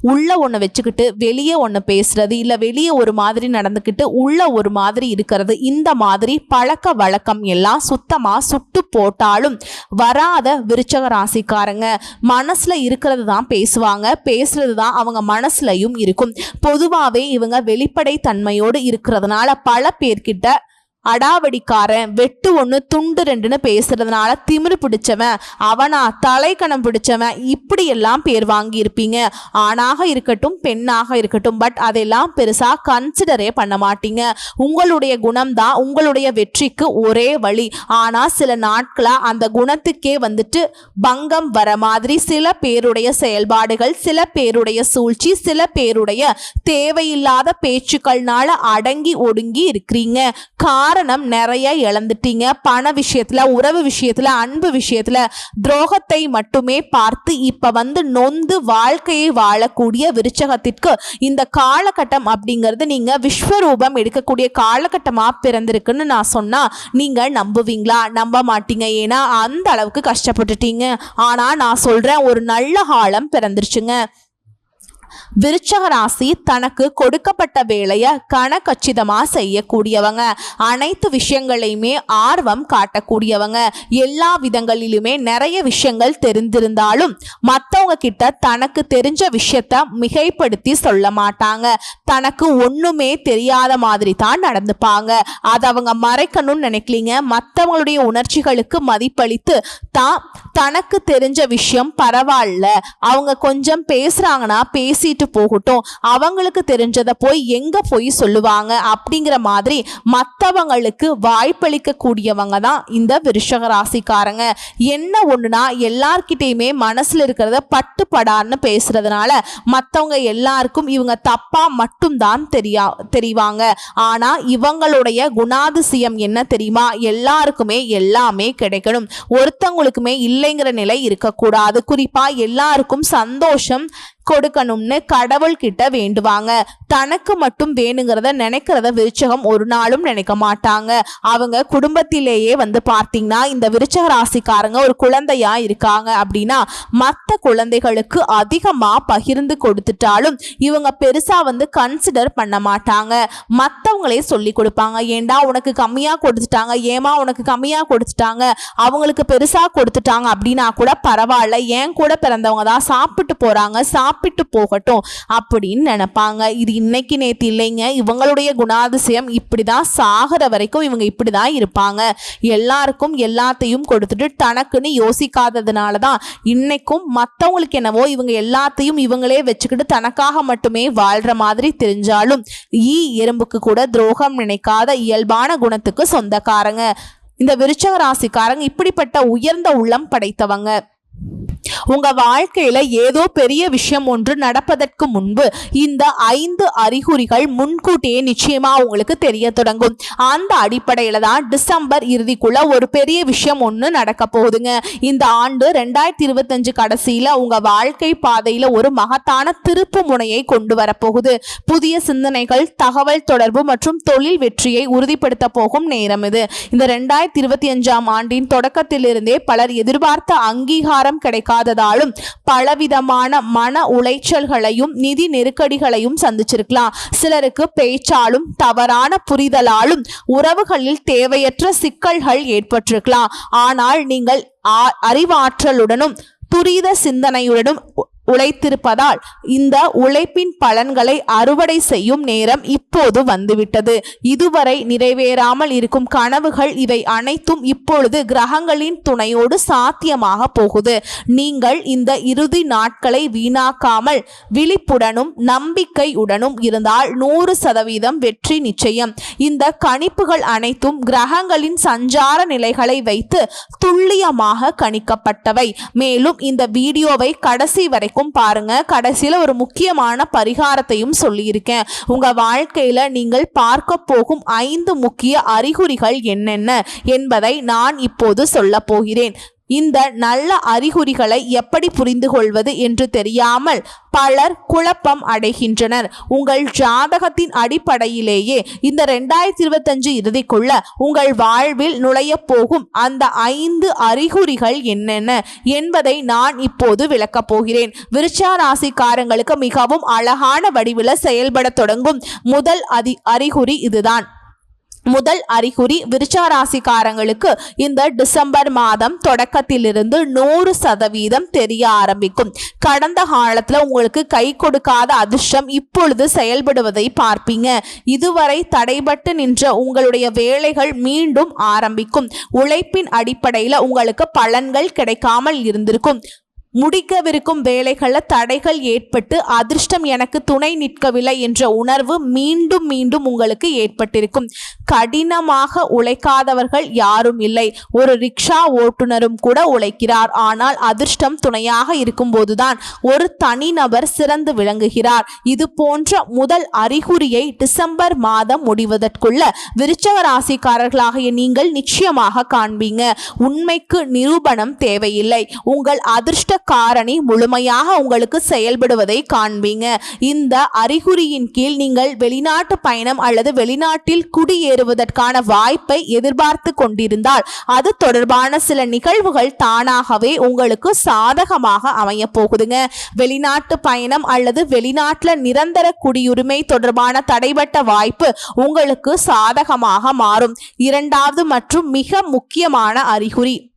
உள்ள ஒன்று வச்சுக்கிட்டு வெளியே ஒன்று பேசுறது இல்லை வெளியே ஒரு மாதிரி நடந்துக்கிட்டு உள்ள ஒரு மாதிரி இருக்கிறது இந்த மாதிரி பழக்க வழக்கம் எல்லாம் சுத்தமாக சுட்டு போட்டாலும் வராத விருச்சக ராசிக்காரங்க மனசில் இருக்கிறது தான் பேசுவாங்க. பேசுறது தான் அவங்க மனசுலையும் இருக்கும். பொதுவாகவே இவங்க வெளிப்படை தன்மையோடு இருக்கிறதுனால பல பேர்கிட்ட அடாவடிக்காரன் வெட்டு ஒன்று துண்டு ரெண்டுன்னு பேசுறதுனால திமிரு பிடிச்சவன் அவனா தலைக்கணம் பிடிச்சவன் இப்படியெல்லாம் பேர் வாங்கியிருப்பீங்க. ஆணாக இருக்கட்டும் பெண்ணாக இருக்கட்டும் பட் அதெல்லாம் பெருசாக கன்சிடரே பண்ண மாட்டீங்க. உங்களுடைய குணம் தான் உங்களுடைய வெற்றிக்கு ஒரே வழி. ஆனால் சில நாட்களாக அந்த குணத்துக்கே வந்துட்டு பங்கம் வர மாதிரி சில பேருடைய செயல்பாடுகள் சில பேருடைய சூழ்ச்சி சில பேருடைய தேவையில்லாத பேச்சுக்கள்னால அடங்கி ஒடுங்கி இருக்கிறீங்க. காரணம் நிறைய இழந்துட்டீங்க. பண விஷயத்துல உறவு விஷயத்துல அன்பு விஷயத்துல துரோகத்தை மட்டுமே பார்த்து இப்ப வந்து நொந்து வாழ்க்கையை வாழக்கூடிய விருச்சகத்திற்கு இந்த காலகட்டம் அப்படிங்கிறது நீங்க விஸ்வரூபம் எடுக்கக்கூடிய காலகட்டமா பிறந்திருக்குன்னு நான் சொன்னா நீங்க நம்புவீங்களா? நம்ப மாட்டீங்க. ஏன்னா அந்த அளவுக்கு கஷ்டப்பட்டுட்டீங்க. ஆனா நான் சொல்றேன் ஒரு நல்ல காலம் பிறந்துருச்சுங்க. விருச்சக ராசி தனக்கு கொடுக்கப்பட்ட வேலையை கணக்கச்சிதமாக செய்யக்கூடியவங்க. அனைத்து விஷயங்களையுமே ஆர்வம் காட்டக்கூடியவங்க. எல்லா விதங்களிலுமே நிறைய விஷயங்கள் தெரிந்திருந்தாலும் மற்றவங்க கிட்ட தனக்கு தெரிஞ்ச விஷயத்த மிகைப்படுத்தி சொல்ல மாட்டாங்க. தனக்கு ஒண்ணுமே தெரியாத மாதிரி தான் நடந்துப்பாங்க. அதை அவங்க மறைக்கணும்னு நினைக்கலீங்க. மற்றவங்களுடைய உணர்ச்சிகளுக்கு மதிப்பளித்து தான் தனக்கு தெரிஞ்ச விஷயம் பரவாயில்ல. அவங்க கொஞ்சம் பேசுறாங்கன்னா பேசிட்டு போகட்டும். அவங்களுக்கு தெரிஞ்சதை போய் எங்க போய் சொல்லுவாங்க அப்படிங்கிற மாதிரி மற்றவங்களுக்கு வாய்ப்பளிக்க கூடியவங்க தான் இந்த விருஷக ராசிக்காரங்க. என்ன ஒண்ணுனா எல்லார்கிட்டயுமே மனசுல இருக்கிறத பட்டுப்படான்னு பேசுறதுனால மற்றவங்க எல்லாருக்கும் இவங்க தப்பா மட்டும்தான் தெரியா தெரிவாங்க. ஆனா இவங்களுடைய குணாதிசயம் என்ன தெரியுமா? எல்லாருக்குமே எல்லாமே கிடைக்கணும். ஒருத்தவங்களுக்குமே இல்லைங்கிற நிலை இருக்கக்கூடாது. குறிப்பா எல்லாருக்கும் சந்தோஷம் கொடுக்கணும்னு கடவுள்கிட்ட வேண்டுவாங்க. தனக்கு மட்டும் வேணுங்கிறத நினைக்கிறத விருச்சகம் ஒரு நாளும் நினைக்க மாட்டாங்க. அவங்க குடும்பத்திலேயே வந்து பார்த்தீங்கன்னா இந்த விருச்சக ராசிக்காரங்க ஒரு குழந்தையா இருக்காங்க அப்படின்னா மற்ற குழந்தைகளுக்கு அதிகமாக பகிர்ந்து கொடுத்துட்டாலும் இவங்க பெருசா வந்து கன்சிடர் பண்ண மாட்டாங்க. மற்றவங்களே சொல்லி கொடுப்பாங்க. ஏண்டா உனக்கு கம்மியாக கொடுத்துட்டாங்க? ஏமா உனக்கு கம்மியாக கொடுத்துட்டாங்க? அவங்களுக்கு பெருசா கொடுத்துட்டாங்க அப்படின்னா கூட பரவாயில்ல. ஏன் கூட பிறந்தவங்க தான் சாப்பிட்டு போறாங்க. சாப்பிட்டு போகட்டும் அப்படின்னு நினைப்பாங்க. இது இன்னைக்கு நேற்று இல்லைங்க. இவங்களுடைய குணாதிசயம் இப்படி தான் சாகிற வரைக்கும் இவங்க இப்படி தான் இருப்பாங்க. எல்லாருக்கும் எல்லாத்தையும் கொடுத்துட்டு தனக்குன்னு யோசிக்காததுனால தான் இன்னைக்கும் மற்றவங்களுக்கு என்னவோ இவங்க எல்லாத்தையும் இவங்களே வச்சுக்கிட்டு தனக்காக மட்டுமே வாழ்கிற மாதிரி தெரிஞ்சாலும் ஈ எறும்புக்கு கூட துரோகம் நினைக்காத இயல்பான குணத்துக்கு சொந்தக்காரங்க. இந்த விருச்சக ராசிக்காரங்க இப்படிப்பட்ட உயர்ந்த உள்ளம் படைத்தவங்க. உங்க வாழ்க்கையில ஏதோ பெரிய விஷயம் ஒன்று நடப்பதற்கு முன்பு இந்த ஐந்து அறிகுறிகள் முன்கூட்டியே நிச்சயமா உங்களுக்கு தெரிய தொடங்கும். அந்த அடிப்படையில தான் டிசம்பர் இறுதிக்குள்ள ஒரு பெரிய விஷயம் ஒன்று நடக்க போகுதுங்க. இந்த ஆண்டு ரெண்டாயிரத்தி இருபத்தஞ்சு கடைசியில உங்க வாழ்க்கை பாதையில ஒரு மகத்தான திருப்பு முனையை கொண்டு வரப்போகுது புதிய சிந்தனைகள் தகவல் தொடர்பு மற்றும் தொழில் வெற்றியை உறுதிப்படுத்த போகும் நேரம் இது. இந்த ரெண்டாயிரத்தி இருபத்தி அஞ்சாம் ஆண்டின் தொடக்கத்திலிருந்தே பலர் எதிர்பார்த்த அங்கீகாரம் இருந்ததாலும் பலவிதமான மன உளைச்சல்களையும் நிதி நெருக்கடிகளையும் சந்திச்சிருக்கலாம். சிலருக்கு பேச்சாலும் தவறான புரிதலாலும் உறவுகளில் தேவையற்ற சிக்கல்கள் ஏற்பட்டிருக்கலாம். ஆனால் நீங்கள் அறிவாற்றலுடனும் துரித சிந்தனையுடனும் உழைத்திருப்பதால் இந்த உழைப்பின் பலன்களை அறுவடை செய்யும் நேரம் இப்போது வந்துவிட்டது. இதுவரை நிறைவேறாமல் இருக்கும் கனவுகள் இவை அனைத்தும் இப்பொழுது கிரகங்களின் துணையோடு சாத்தியமாக போகுது. நீங்கள் இந்த இறுதி நாட்களை வீணாக்காமல் விழிப்புடனும் நம்பிக்கையுடனும் இருந்தால் நூறு சதவீதம் வெற்றி நிச்சயம். இந்த கணிப்புகள் அனைத்தும் கிரகங்களின் சஞ்சார நிலைகளை வைத்து துல்லியமாக கணிக்கப்பட்டவை. மேலும் இந்த வீடியோவை கடைசி வரை வரைக்கும் பாருங்க கடைசியில் ஒரு முக்கியமான பரிகாரத்தையும் சொல்லியிருக்கேன். உங்க வாழ்க்கையில நீங்கள் பார்க்க போகும் ஐந்து முக்கிய அறிகுறிகள் என்னென்ன என்பதை நான் இப்போது சொல்ல போகிறேன். இந்த நல்ல அறிகுறிகளை எப்படி புரிந்து கொள்வது என்று தெரியாமல் பலர் குழப்பம் அடைகின்றனர். உங்கள் ஜாதகத்தின் அடிப்படையிலேயே இந்த ரெண்டாயிரத்தி இருபத்தஞ்சு இறுதிக்குள்ள உங்கள் வாழ்வில் நுழைய போகும் அந்த ஐந்து அறிகுறிகள் என்னென்ன என்பதை நான் இப்போது விளக்கப் போகிறேன். விருச்சா ராசிக்காரங்களுக்கு மிகவும் அழகான வடிவில் செயல்பட தொடங்கும் முதல் அதி அறிகுறி இதுதான். முதல் அறிகுறி விருச்சா ராசிக்காரங்களுக்கு இந்த டிசம்பர் மாதம் தொடக்கத்திலிருந்து நூறு சதவீதம் தெரிய ஆரம்பிக்கும். கடந்த காலத்துல உங்களுக்கு கை கொடுக்காத அதிர்ஷ்டம் இப்பொழுது செயல்படுவதை பார்ப்பீங்க. இதுவரை தடைபட்டு நின்ற உங்களுடைய வேலைகள் மீண்டும் ஆரம்பிக்கும். உழைப்பின் அடிப்படையில் உங்களுக்கு பலன்கள் கிடைக்காமல் இருந்திருக்கும். முடிக்கவிருக்கும் வேலைகளில் தடைகள் ஏற்பட்டு அதிர்ஷ்டம் எனக்கு துணை நிற்கவில்லை என்ற உணர்வு மீண்டும் மீண்டும் உங்களுக்கு ஏற்பட்டிருக்கும். கடினமாக உழைக்காதவர்கள் யாரும் இல்லை. ஒரு ரிக்ஷா ஓட்டுநரும் கூட உழைக்கிறார். ஆனால் அதிர்ஷ்டம் துணையாக இருக்கும்போதுதான் ஒரு தனிநபர் சிறந்து விளங்குகிறார். இது போன்ற முதல் அறிகுறியை டிசம்பர் மாதம் முடிவதற்குள்ள விருச்சக ராசிக்காரர்களாகிய நீங்கள் நிச்சயமாக காண்பீங்க. உண்மைக்கு நிரூபணம் தேவையில்லை. உங்கள் அதிர்ஷ்ட காரணி முழுமையாக உங்களுக்கு செயல்படுவதை காண்பீங்க. இந்த அறிகுறியின் கீழ் நீங்கள் வெளிநாட்டு பயணம் அல்லது வெளிநாட்டில் குடியேறுவதற்கான வாய்ப்பை எதிர்பார்த்து கொண்டிருந்தால் அது தொடர்பான சில நிகழ்வுகள் தானாகவே உங்களுக்கு சாதகமாக அமைய போகுதுங்க. வெளிநாட்டு பயணம் அல்லது வெளிநாட்டில் நிரந்தர குடியுரிமை தொடர்பான தடைபட்ட வாய்ப்பு உங்களுக்கு சாதகமாக மாறும். இரண்டாவது மற்றும் மிக முக்கியமான அறிகுறி.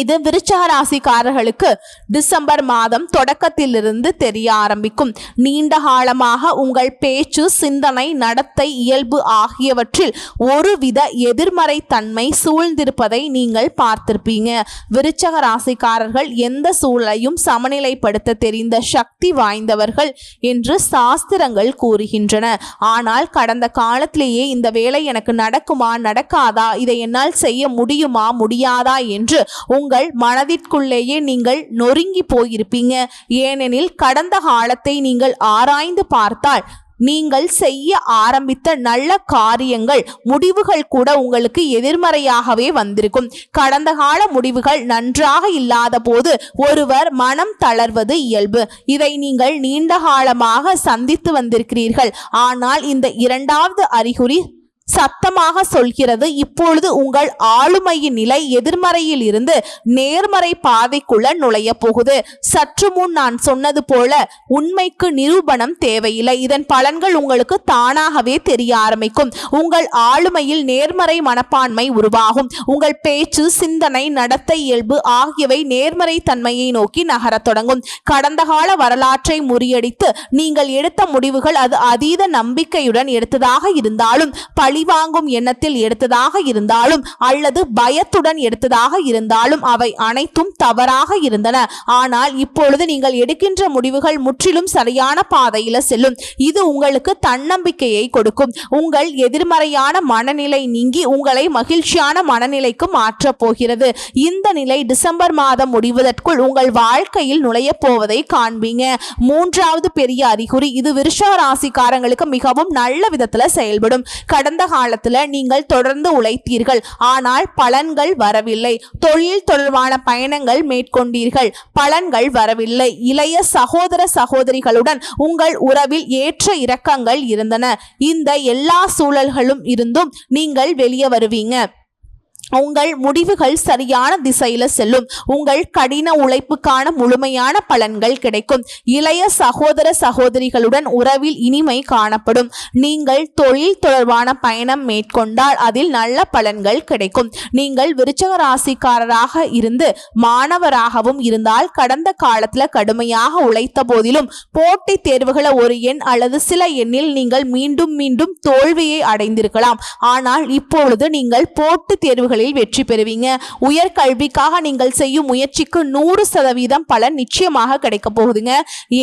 இது விருச்சக ராசிக்காரர்களுக்கு டிசம்பர் மாதம் தொடக்கத்திலிருந்து தெரிய ஆரம்பிக்கும். நீண்ட காலமாக உங்கள் பேச்சு சிந்தனை நடத்தை இயல்பு ஆகியவற்றில் ஒருவித எதிர்மறை தன்மை சூழ்ந்திருப்பதை நீங்கள் பார்த்திருப்பீங்க. விருச்சக ராசிக்காரர்கள் எந்த சூழலையும் சமநிலைப்படுத்த தெரிந்த சக்தி வாய்ந்தவர்கள் என்று சாஸ்திரங்கள் கூறுகின்றன. ஆனால் கடந்த காலத்திலேயே இந்த வேலை எனக்கு நடக்குமா நடக்காதா இதை என்னால் செய்ய முடியுமா முடியாதா என்று உங்கள் மனதிற்குள்ளேயே நீங்கள் நொறுங்கி போயிருப்பீங்க. ஏனெனில் கடந்த காலத்தை நீங்கள் ஆராய்ந்து பார்த்தால் நீங்கள் செய்ய ஆரம்பித்த நல்ல காரியங்கள் முடிவுகள் கூட உங்களுக்கு எதிர்மறையாகவே வந்திருக்கும். கடந்த கால முடிவுகள் நன்றாக இல்லாத போது ஒருவர் மனம் தளர்வது இயல்பு. இதை நீங்கள் நீண்ட காலமாக சந்தித்து வந்திருக்கிறீர்கள். ஆனால் இந்த இரண்டாவது அறிகுறி சத்தமாக சொல்கிறது இப்பொழுது உங்கள் ஆளுமையின் நிலை எதிர்மறையில் இருந்து நேர்மறை பாதைக்குள்ள நுழைய போகுது. சற்று முன் நான் சொன்னது போல உண்மைக்கு நிரூபணம் தேவையில்லை. இதன் பலன்கள் உங்களுக்கு தானாகவே தெரிய ஆரம்பிக்கும். உங்கள் ஆளுமையில் நேர்மறை மனப்பான்மை உருவாகும். உங்கள் பேச்சு சிந்தனை நடத்தை இயல்பு ஆகியவை நேர்மறை தன்மையை நோக்கி நகரத் தொடங்கும். கடந்த கால வரலாற்றை முறியடித்து நீங்கள் எடுத்த முடிவுகள் அது அதீத நம்பிக்கையுடன் எடுத்ததாக இருந்தாலும் பழிவாங்கும் எண்ணத்தில் எடுத்ததாக இருந்தாலும் அல்லது பயத்துடன் எடுத்ததாக இருந்தாலும் அவை அனைத்தும் தவறாக இருந்தன. ஆனால் இப்பொழுது நீங்கள் எடுக்கின்ற முடிவுகள் முற்றிலும் சரியான பாதையில செல்லும். இது உங்களுக்கு தன்னம்பிக்கையை கொடுக்கும். உங்கள் எதிர்மறையான மனநிலை நீங்கி உங்களை மகிழ்ச்சியான மனநிலைக்கு மாற்றப் போகிறது. இந்த நிலை டிசம்பர் மாதம் முடிவதற்குள் உங்கள் வாழ்க்கையில் நுழைய போவதை காண்பீங்க. மூன்றாவது பெரிய அறிகுறி இது விருஷா ராசிக்காரங்களுக்கு மிகவும் நல்ல விதத்துல செயல்படும். கடந்த காலத்துல நீங்கள் தொடர்ந்து உழைத்தீர்கள். ஆனால் பலன்கள் வரவில்லை. தொழில் தொடர்பான பயணங்கள் மேற்கொண்டீர்கள். பலன்கள் வரவில்லை. இளைய சகோதர சகோதரிகளுடன் உங்கள் உறவில் ஏற்ற இறக்கங்கள் இருந்தன. இந்த எல்லா சூழல்களும் இருந்தும் நீங்கள் வெளியே வருவீங்க. உங்கள் முடிவுகள் சரியான திசையில செல்லும். உங்கள் கடின உழைப்புக்கான முழுமையான பலன்கள் கிடைக்கும். இளைய சகோதர சகோதரிகளுடன் உறவில் இனிமை காணப்படும். நீங்கள் தொழில் தொடர்பான பயணம் மேற்கொண்டால் அதில் நல்ல பலன்கள் கிடைக்கும். நீங்கள் விருச்சக ராசிக்காரராக இருந்து மாணவராகவும் இருந்தால் கடந்த காலத்துல கடுமையாக உழைத்த போதிலும் போட்டி தேர்வுகளை ஒரு எண் அல்லது சில எண்ணில் நீங்கள் மீண்டும் மீண்டும் தோல்வியை அடைந்திருக்கலாம். ஆனால் இப்பொழுது நீங்கள் போட்டித் தேர்வுகளில் வெற்றி பெறுவீங்க. உயர்கல்விக்காக நீங்கள் செய்யும் முயற்சிக்கு நூறு சதவீதம் பலன் நிச்சயமாக கிடைக்க போகுதுங்க.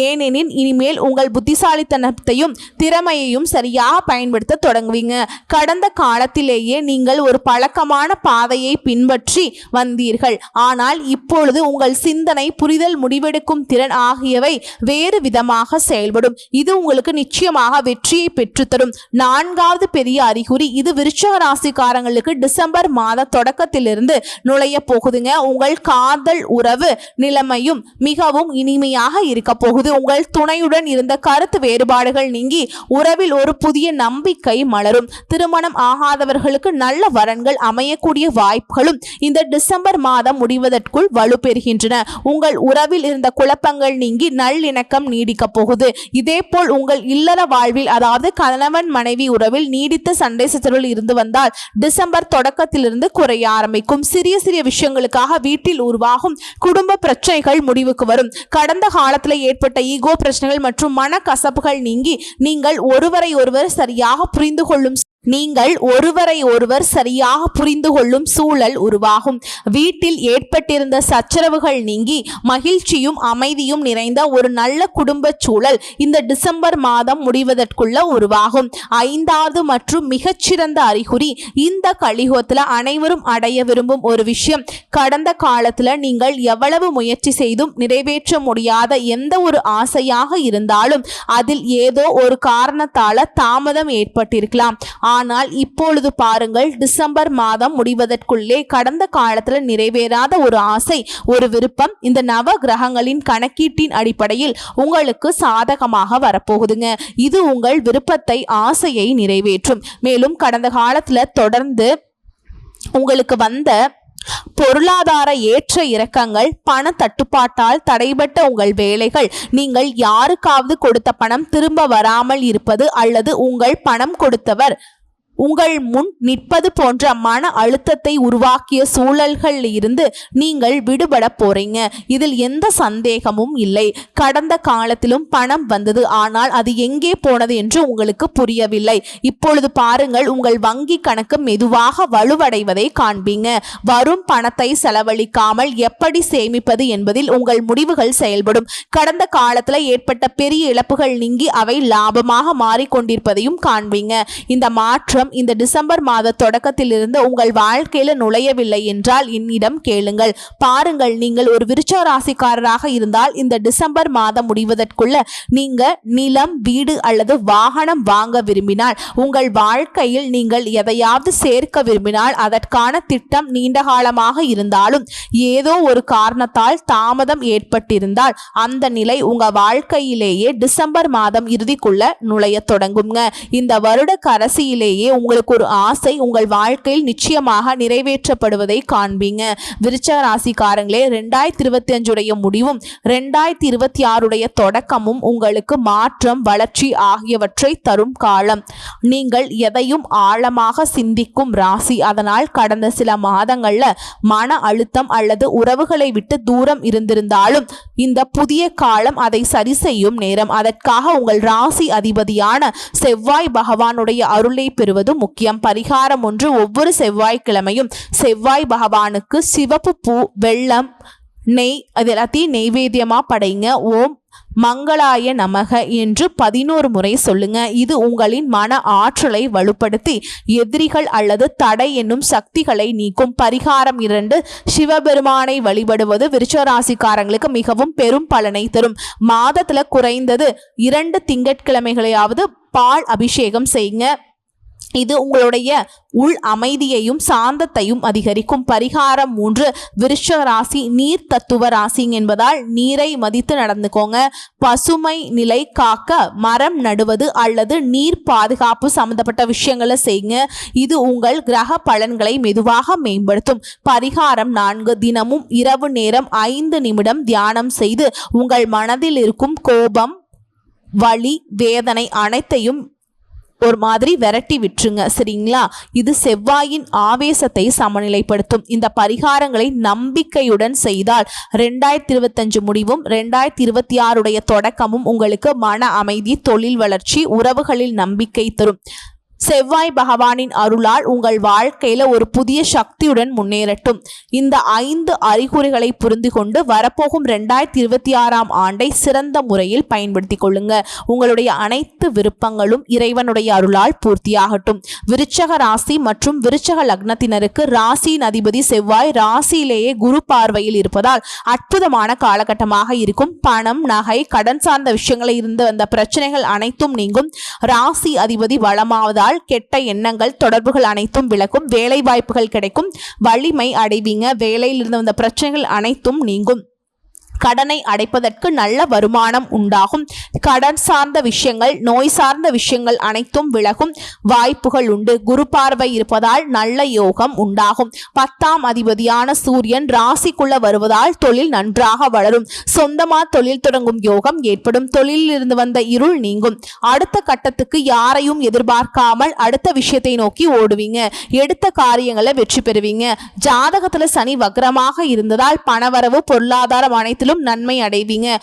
ஏனெனில் இனிமேல் உங்கள் புத்திசாலித்தனத்தையும் திறமையையும் சரியாக பயன்படுத்த தொடங்குவீங்க. கடந்த காலத்திலேயே நீங்கள் ஒரு பழக்கமான பாதையை பின்பற்றி வந்தீர்கள். ஆனால் இப்பொழுது உங்கள் சிந்தனை புரிதல் முடிவெடுக்கும் திறன் ஆகியவை வேறு விதமாக செயல்படும். இது உங்களுக்கு நிச்சயமாக வெற்றியை பெற்றுத்தரும். நான்காவது பெரிய அறிகுறி இது விருச்சக ராசிக்காரங்களுக்கு டிசம்பர் மாத தொடக்கத்திலிருந்து நுழைய போகுதுங்க. உங்கள் காதல் உறவு நிலைமையும் மிகவும் இனிமையாக இருக்க போகுது. உங்கள் துணையுடன் இருந்த கருத்து வேறுபாடுகள் நீங்கி உறவில் ஒரு புதிய நம்பிக்கை மலரும். திருமணம் ஆகாதவர்களுக்கு நல்ல வரன்கள் அமையக்கூடிய வாய்ப்புகளும் இந்த டிசம்பர் மாதம் முடிவதற்குள் வலுப்பெறுகின்றன. உங்கள் உறவில் இருந்த குழப்பங்கள் நீங்கி நல்லிணக்கம் நீடிக்க போகுது. இதேபோல் உங்கள் இல்லற வாழ்வில் அதாவது கணவன் மனைவி உறவில் நீடித்த சண்டை சச்சரவில் இருந்து வந்தால் டிசம்பர் தொடக்கத்திலிருந்து குறைய ஆரம்பிக்கும். சிறிய சிறிய விஷயங்களுக்காக வீட்டில் உருவாகும் குடும்ப பிரச்சனைகள் முடிவுக்கு வரும். கடந்த காலத்தில் ஏற்பட்ட ஈகோ பிரச்சனைகள் மற்றும் மன கசப்புகள் நீங்கி நீங்கள் ஒருவரை ஒருவர் சரியாக புரிந்து கொள்ளும் நீங்கள் ஒருவரை ஒருவர் சரியாக புரிந்து கொள்ளும் சூழல் உருவாகும். வீட்டில் ஏற்பட்டிருந்த சச்சரவுகள் நீங்கி மகிழ்ச்சியும் அமைதியும் நிறைந்த ஒரு நல்ல குடும்ப சூழல் இந்த டிசம்பர் மாதம் முடிவதற்குள்ள உருவாகும். ஐந்தாவது மற்றும் மிகச்சிறந்த அறிகுறி இந்த கலியுகத்தில் அனைவரும் அடைய விரும்பும் ஒரு விஷயம். கடந்த காலத்தில் நீங்கள் எவ்வளவு முயற்சி செய்தும் நிறைவேற்ற முடியாத எந்த ஒரு ஆசையாக இருந்தாலும் அதில் ஏதோ ஒரு காரணத்தால தாமதம் ஏற்பட்டிருக்கலாம். ஆனால் இப்பொழுது பாருங்கள் டிசம்பர் மாதம் முடிவதற்குள்ளே கடந்த காலத்தில் நிறைவேறாத ஒரு ஆசை ஒரு விருப்பம் இந்த நவ கிரகங்களின் கணக்கீட்டின் அடிப்படையில் உங்களுக்கு சாதகமாக வரப்போகுதுங்க. இது உங்கள் விருப்பத்தை ஆசையை நிறைவேற்றும். மேலும் கடந்த காலத்தில் தொடர்ந்து உங்களுக்கு வந்த பொருளாதார ஏற்ற இறக்கங்கள் பண தட்டுப்பாட்டால் தடைபட்ட உங்கள் வேலைகள் நீங்கள் யாருக்காவது கொடுத்த பணம் திரும்ப வராமல் இருப்பது அல்லது உங்கள் பணம் கொடுத்தவர் உங்கள் முன் நிற்பது போன்ற மன அழுத்தத்தை உருவாக்கிய சூழல்கள் இருந்து நீங்கள் விடுபட போறீங்க. இதில் எந்த சந்தேகமும் இல்லை. கடந்த காலத்திலும் பணம் வந்தது. ஆனால் அது எங்கே போனது என்று உங்களுக்கு புரியவில்லை. இப்பொழுது பாருங்கள் உங்கள் வங்கி கணக்கு மெதுவாக வலுவடைவதை காண்பீங்க. வரும் பணத்தை செலவழிக்காமல் எப்படி சேமிப்பது என்பதில் உங்கள் முடிவுகள் செயல்படும். கடந்த காலத்தில் ஏற்பட்ட பெரிய இழப்புகள் நீங்கி அவை லாபமாக மாறிக்கொண்டிருப்பதையும் காண்பீங்க. இந்த மாற்றம் இந்த டிசம்பர் மாத தொடக்கத்திலிருந்து உங்கள் வாழ்க்கையில நுழையவில்லை என்றால் என்னிடம் கேளுங்கள். பாருங்கள் நீங்கள் ஒரு விருச்ச ராசிக்காரராக இருந்தால் இந்த டிசம்பர் மாதம் முடிவதற்குள்ள நீங்க நிலம் வீடு அல்லது வாகனம் வாங்க விரும்பினால் உங்கள் வாழ்க்கையில் நீங்கள் எதையாவது சேர்க்க விரும்பினால் அதற்கான திட்டம் நீண்ட காலமாக இருந்தாலும் ஏதோ ஒரு காரணத்தால் தாமதம் ஏற்பட்டிருந்தால் அந்த நிலை உங்க வாழ்க்கையிலேயே டிசம்பர் மாதம் இறுதிக்குள்ள நுழைய தொடங்குங்க. இந்த வருட உங்களுக்கு ஒரு ஆசை உங்கள் வாழ்க்கையில் நிச்சயமாக நிறைவேற்றப்படுவதை காண்பீங்க. விருச்சக ராசிக்காரங்களே ரெண்டாயிரத்தி இருபத்தி அஞ்சுடைய முடிவும் ரெண்டாயிரத்தி இருபத்தி ஆறுடைய தொடக்கமும் உங்களுக்கு மாற்றம் வளர்ச்சி ஆகியவற்றை தரும் காலம். நீங்கள் எதையும் ஆழமாக சிந்திக்கும் ராசி. அதனால் கடந்த சில மாதங்கள்ல மன அழுத்தம் அல்லது உறவுகளை விட்டு தூரம் இருந்திருந்தாலும் இந்த புதிய காலம் அதை சரி செய்யும் நேரம். அதற்காக உங்கள் ராசி அதிபதியான செவ்வாய் பகவானுடைய அருளை பெறுவது முக்கியம். பரிகாரம் ஒன்று ஒவ்வொரு செவ்வாய்க்கிழமையும். செவ்வாய் பகவானுக்கு சிவப்பு பூ வெள்ளம் நெய் அது எல்லாத்தையும் நெய்வேத்தியமா படைங்க. ஓம் மங்களாய நமக என்று பதினோரு முறை சொல்லுங்க. இது உங்களின் மன ஆற்றலை வலுப்படுத்தி எதிரிகள் அல்லது தடை என்னும் சக்திகளை நீக்கும். பரிகாரம் இரண்டு சிவபெருமானை வழிபடுவது விருச்சராசிக்காரங்களுக்கு மிகவும் பெரும் பலனை தரும். மாதத்துல குறைந்தது இரண்டு திங்கட்கிழமைகளையாவது பால் அபிஷேகம் செய்யுங்க. இது உங்களுடைய உள் அமைதியையும் சாந்தத்தையும் அதிகரிக்கும். பரிகாரம் மூன்று விருஷ ராசி நீர் தத்துவ ராசி என்பதால் நீரை மதித்து நடந்துக்கோங்க. பசுமை நிலை காக்க மரம் நடுவது அல்லது நீர் பாதுகாப்பு சம்பந்தப்பட்ட விஷயங்களை செய்யுங்க. இது உங்கள் கிரக பலன்களை மெதுவாக மேம்படுத்தும். பரிகாரம் நான்கு தினமும் இரவு நேரம் ஐந்து நிமிடம் தியானம் செய்து உங்கள் மனதில் இருக்கும் கோபம் வலி வேதனை அனைத்தையும் ஒரு மாதிரி விரட்டி விட்டுருங்க சரிங்களா? இது செவ்வாயின் ஆவேசத்தை சமநிலைப்படுத்தும். இந்த பரிகாரங்களை நம்பிக்கையுடன் செய்தால் ரெண்டாயிரத்தி இருபத்தஞ்சு முடிவும் ரெண்டாயிரத்தி இருபத்தி ஆறுடைய தொடக்கமும் உங்களுக்கு மன அமைதி தொழில் வளர்ச்சி உறவுகளில் நம்பிக்கை தரும். செவ்வாய் பகவானின் அருளால் உங்கள் வாழ்க்கையில ஒரு புதிய சக்தியுடன் முன்னேறட்டும். இந்த ஐந்து அறிகுறிகளை புரிந்து கொண்டு வரப்போகும் ரெண்டாயிரத்தி இருபத்தி ஆறாம் ஆண்டை சிறந்த முறையில் பயன்படுத்தி கொள்ளுங்க. உங்களுடைய அனைத்து விருப்பங்களும் இறைவனுடைய அருளால் பூர்த்தியாகட்டும். விருச்சக ராசி மற்றும் விருச்சக லக்னத்தினருக்கு ராசியின் அதிபதி செவ்வாய் ராசியிலேயே குரு பார்வையில் இருப்பதால் அற்புதமான காலகட்டமாக இருக்கும். பணம் நகை கடன் சார்ந்த விஷயங்களில் இருந்து வந்த பிரச்சனைகள் அனைத்தும் நீங்கும். ராசி அதிபதி வளமாவதால் கெட்ட எண்ணங்கள் தொடர்புகள் அனைத்தும் விலகும் வேலை வாய்ப்புகள் கிடைக்கும் வலிமை அடைவீங்க வேலையில் இருந்து வந்த பிரச்சனைகள் அனைத்தும் நீங்கும். கடனை அடைப்பதற்கு நல்ல வருமானம் உண்டாகும். கடன் சார்ந்த விஷயங்கள் நோய் சார்ந்த விஷயங்கள் அனைத்தும் விலகும். வாய்ப்புகள் உண்டு. குரு பார்வை இருப்பதால் நல்ல யோகம் உண்டாகும். பத்தாம் அதிபதியான சூரியன் ராசிக்குள்ள வருவதால் தொழில் நன்றாக வளரும். சொந்தமா தொழில் தொடங்கும் யோகம் ஏற்படும். தொழிலில் இருந்து வந்த இருள் நீங்கும். அடுத்த கட்டத்துக்கு யாரையும் எதிர்பார்க்காமல் அடுத்த விஷயத்தை நோக்கி ஓடுவீங்க. எடுத்த காரியங்களை வெற்றி பெறுவீங்க. ஜாதகத்துல சனி வக்ரமாக இருந்ததால் பணவரவு பொருளாதாரம் அனைத்திலும் நன்மை அடைவீங்க.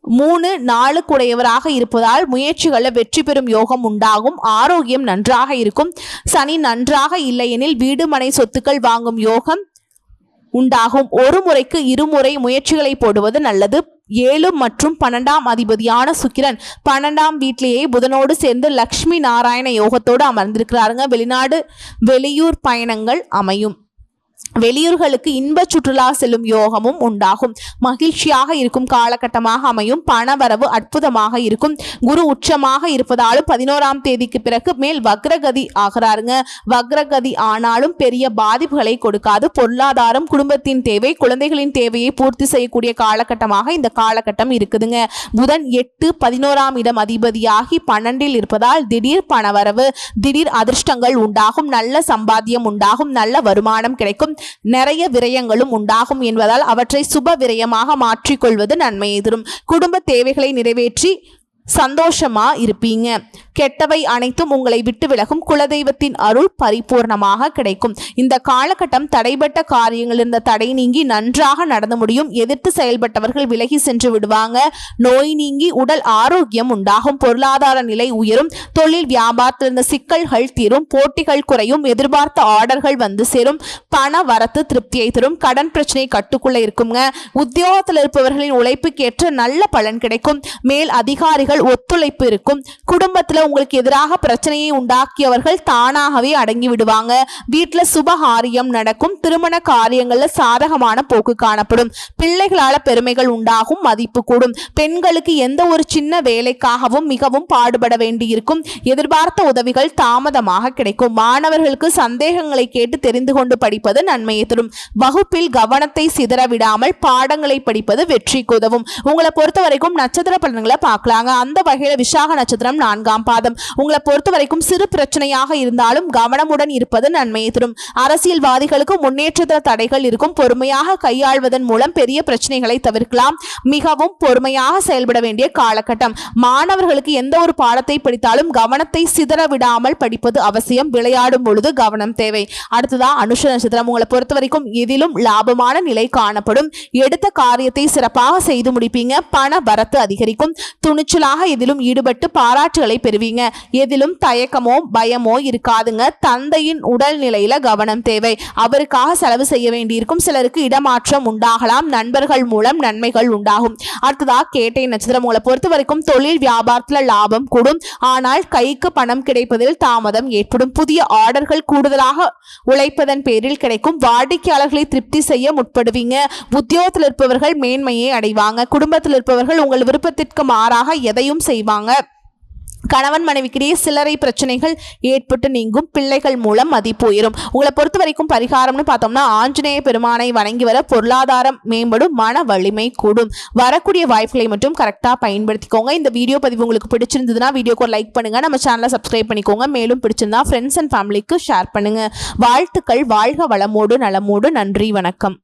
மூணு நாளுக்குடையவராக இருப்பதால் முயற்சிகளில் வெற்றி பெறும் யோகம் உண்டாகும். ஆரோக்கியம் நன்றாக இருக்கும். சனி நன்றாக இல்லையெனில் வீடு மனை சொத்துக்கள் வாங்கும் யோகம் உண்டாகும். ஒரு முறைக்கு இருமுறை முயற்சிகளை போடுவது நல்லது. ஏழு மற்றும் பன்னெண்டாம் அதிபதியான சுக்கிரன் பன்னெண்டாம் வீட்டிலேயே புதனோடு சேர்ந்து லக்ஷ்மி நாராயண யோகத்தோடு அமர்ந்திருக்கிறாருங்க. வெளிநாடு வெளியூர் பயணங்கள் அமையும். வெளியூர்களுக்கு இன்ப சுற்றுலா செல்லும் யோகமும் உண்டாகும். மகிழ்ச்சியாக இருக்கும் காலகட்டமாக அமையும். பணவரவு அற்புதமாக இருக்கும். குரு உச்சமாக இருப்பதாலும் பதினோராம் தேதிக்கு பிறகு மேல் வக்ரகதி ஆகிறாருங்க. வக்ரகதி ஆனாலும் பெரிய பாதிப்புகளை கொடுக்காது. பொருளாதாரம் குடும்பத்தின் தேவை குழந்தைகளின் தேவையை பூர்த்தி செய்யக்கூடிய காலகட்டமாக இந்த காலகட்டம் இருக்குதுங்க. புதன் எட்டு பதினோராம் இடம் அதிபதியாகி பன்னெண்டில் இருப்பதால் திடீர் பணவரவு திடீர் அதிர்ஷ்டங்கள் உண்டாகும். நல்ல சம்பாத்தியம் உண்டாகும். நல்ல வருமானம் கிடைக்கும். நிறைய விரயங்களும் உண்டாகும் என்பதால் அவற்றை சுப விரயமாக மாற்றிக்கொள்வது நன்மையை தரும். குடும்ப தேவைகளை நிறைவேற்றி சந்தோஷமா இருப்பீங்க. கெட்டவை அனைத்தும் உங்களை விட்டு விலகும். குலதெய்வத்தின் அருள் பரிபூர்ணமாக கிடைக்கும். இந்த காலகட்டம் தடைபட்ட காரியங்கள் இருந்த தடை நீங்கி நன்றாக நடந்து முடியும். எதிர்த்து செயல்பட்டவர்கள் விலகி சென்று விடுவாங்க. நோய் நீங்கி உடல் ஆரோக்கியம் உண்டாகும். பொருளாதார நிலை உயரும். தொழில் வியாபாரத்தில் இருந்த சிக்கல்கள் தீரும். போட்டிகள் குறையும். எதிர்பார்த்த ஆர்டர்கள் வந்து சேரும். பண வரத்து திருப்தியை தரும். கடன் பிரச்சனை கட்டுக்குள்ள இருக்குங்க. உத்தியோகத்தில் இருப்பவர்களின் உழைப்புக்கேற்ற நல்ல பலன் கிடைக்கும். மேல் அதிகாரிகள் ஒத்துழைப்பு இருக்கும். குடும்பத்தில் உங்களுக்கு எதிராக பிரச்சனையை உண்டாக்கியவர்கள் தானாகவே அடங்கி விடுவாங்க வீட்டுல சுபகாரியம் நடக்கும். திருமண காரியங்கள்ல சாதகமான போக்கு காணப்படும். பிள்ளைகளால பெருமைகள் உண்டாகும் மதிப்பு கூடும். பெண்களுக்கு எந்த ஒரு சின்ன வேலைக்காகவும் மிகவும் பாடுபட வேண்டியிருக்கும். எதிர்பார்த்த உதவிகள் தாமதமாக கிடைக்கும். மாணவர்களுக்கு சந்தேகங்களை கேட்டு தெரிந்து கொண்டு படிப்பது நன்மையை தரும். வகுப்பில் கவனத்தை சிதற விடாமல் பாடங்களை படிப்பது வெற்றிக்கு உதவும். உங்களை பொறுத்த வரைக்கும் நட்சத்திர பலன்களை பார்க்கலாங்க. அந்த வகையில விசாக நட்சத்திரம் நான்காம் பாதம் மாதம் உங்களை பொறுத்த வரைக்கும் சிறு பிரச்சனையாக இருந்தாலும் கவனமுடன் இருப்பது நன்மையை தரும். அரசியல்வாதிகளுக்கு முன்னேற்றத்தில் தடைகள் இருக்கும். பொறுமையாக கையாள்வதன் மூலம் பெரிய பிரச்சனைகளை தவிர்க்கலாம். மிகவும் பொறுமையாக செயல்பட வேண்டிய காலகட்டம். மாணவர்களுக்கு எந்த ஒரு பாடத்தை படித்தாலும் கவனத்தை சிதற விடாமல் படிப்பது அவசியம். விளையாடும் பொழுது கவனம் தேவை. அடுத்ததா அனுஷ நட்சத்திரம். உங்களை பொறுத்த வரைக்கும் இதிலும் லாபமான நிலை காணப்படும். எடுத்த காரியத்தை சிறப்பாக செய்து முடிப்பீங்க. பண வரத்து அதிகரிக்கும். துணிச்சலாக இதிலும் ஈடுபட்டு பாராட்டுகளை பெறுவீங்க. எதிலும் தயக்கமோ பயமோ இருக்காதுங்க. தந்தையின் உடல்நிலையில கவனம் தேவை. அவருக்காக செலவு செய்ய வேண்டியிருக்கும். சிலருக்கு இடமாற்றம் உண்டாகலாம். நண்பர்கள் மூலம் நன்மைகள் உண்டாகும். அடுத்ததா கேட்டை நட்சத்திரம் உங்களை பொறுத்த வரைக்கும் தொழில் வியாபாரத்துல லாபம் கூடும். ஆனால் கைக்கு பணம் கிடைப்பதில் தாமதம் ஏற்படும். புதிய ஆர்டர்கள் கூடுதலாக உழைப்பதன் பேரில் கிடைக்கும். வாடிக்கையாளர்களை திருப்தி செய்ய முற்படுவீங்க. உத்தியோகத்தில் இருப்பவர்கள் மேன்மையை அடைவாங்க. குடும்பத்தில் இருப்பவர்கள் உங்கள் விருப்பத்திற்கு மாறாக எதையும் செய்வாங்க. கணவன் மனைவிக்கிடையே சிலரை பிரச்சனைகள் ஏற்பட்டு நீங்கும் பிள்ளைகள் மூலம் மதிப்பு உயரும். உங்களை பொறுத்த வரைக்கும் பரிகாரம்னு பார்த்தோம்னா ஆஞ்சநேய பெருமானை வணங்கி வர பொருளாதாரம் மேம்படும் மன வலிமை கூடும். வரக்கூடிய வாய்ப்புகளை மட்டும் கரெக்டாக பயன்படுத்திக்கோங்க. இந்த வீடியோ பதிவு உங்களுக்கு பிடிச்சிருந்ததுன்னா வீடியோக்கு ஒரு லைக் பண்ணுங்க. நம்ம சேனலை சப்ஸ்கிரைப் பண்ணிக்கோங்க. மேலும் பிடிச்சிருந்தா ஃப்ரெண்ட்ஸ் அண்ட் ஃபேமிலிக்கு ஷேர் பண்ணுங்க. வாழ்த்துக்கள். வாழ்க வளமோடு நலமோடு. நன்றி. வணக்கம்.